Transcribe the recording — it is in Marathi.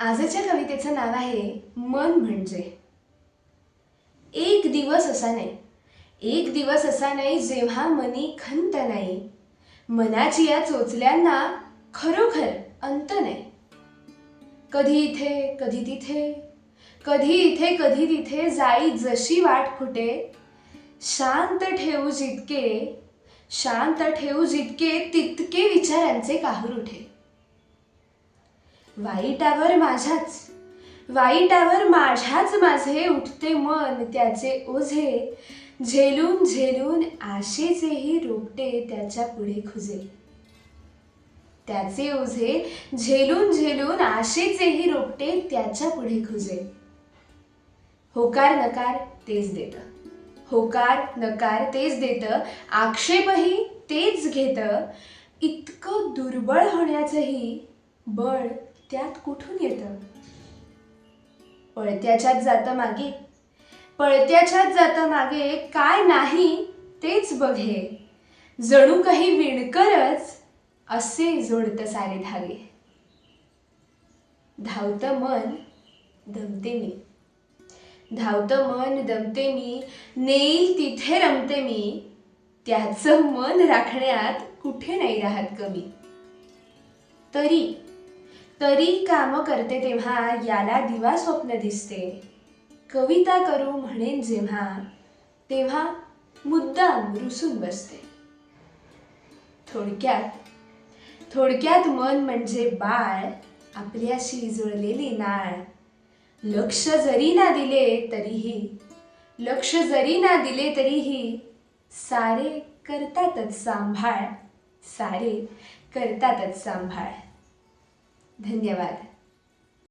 आजच्या कवितेचं नाव आहे मन म्हणजे. एक दिवस असा नाही. एक दिवस असा नाही जेव्हा मनी खंत नाही. मनाची या चोचल्यांना खरोखर अंत नाही. कधी इथे कधी तिथे. कधी इथे कधी तिथे जाई जशी वाट फुटे. शांत ठेवू जितके शांत ठेवू जितके तितके विचारांचे काहूर उठे. वाईटावर माझ्याच. वाईटावर माझ्याच माझे उठते मन त्याचे ओझे. झेलून झेलून आशेचेही रोपटे त्याच्या पुढे खुजे. त्याचे ओझे झेलून झेलून आशेचेही रोपटे त्याच्या पुढे खुजे. होकार नकार तेच देत. होकार नकार तेच देत आक्षेपही तेच घेत. इतकं दुर्बळ होण्याचंही बळ त्यात कुठून येतं? पळत्याच्यात जातं मागे. पळत्याच्यात जातं मागे काय नाही तेच बघे जणू काही विणकरच असे जोडतं सारे धागे. धावतं मन दमते मी. धावतं मन दमते मी. नेईल तिथे रमते मी. त्याचं मन राखण्यात कुठे नाही राहत कमी. तरी तरी काम करते तेव्हा याला दिवा स्वप्न दिसते. कविता करू म्हणेन जेव्हा तेव्हा मुद्दाम रुसून बसते. थोडक्यात थोडक्यात मन म्हणजे बाळ आपल्याशी जुळलेली नाळ. लक्ष जरी ना दिले तरीही लक्ष जरी ना दिले तरीही सारे करतातच सांभाळ सारे करतातच सांभाळ. धन्यवाद.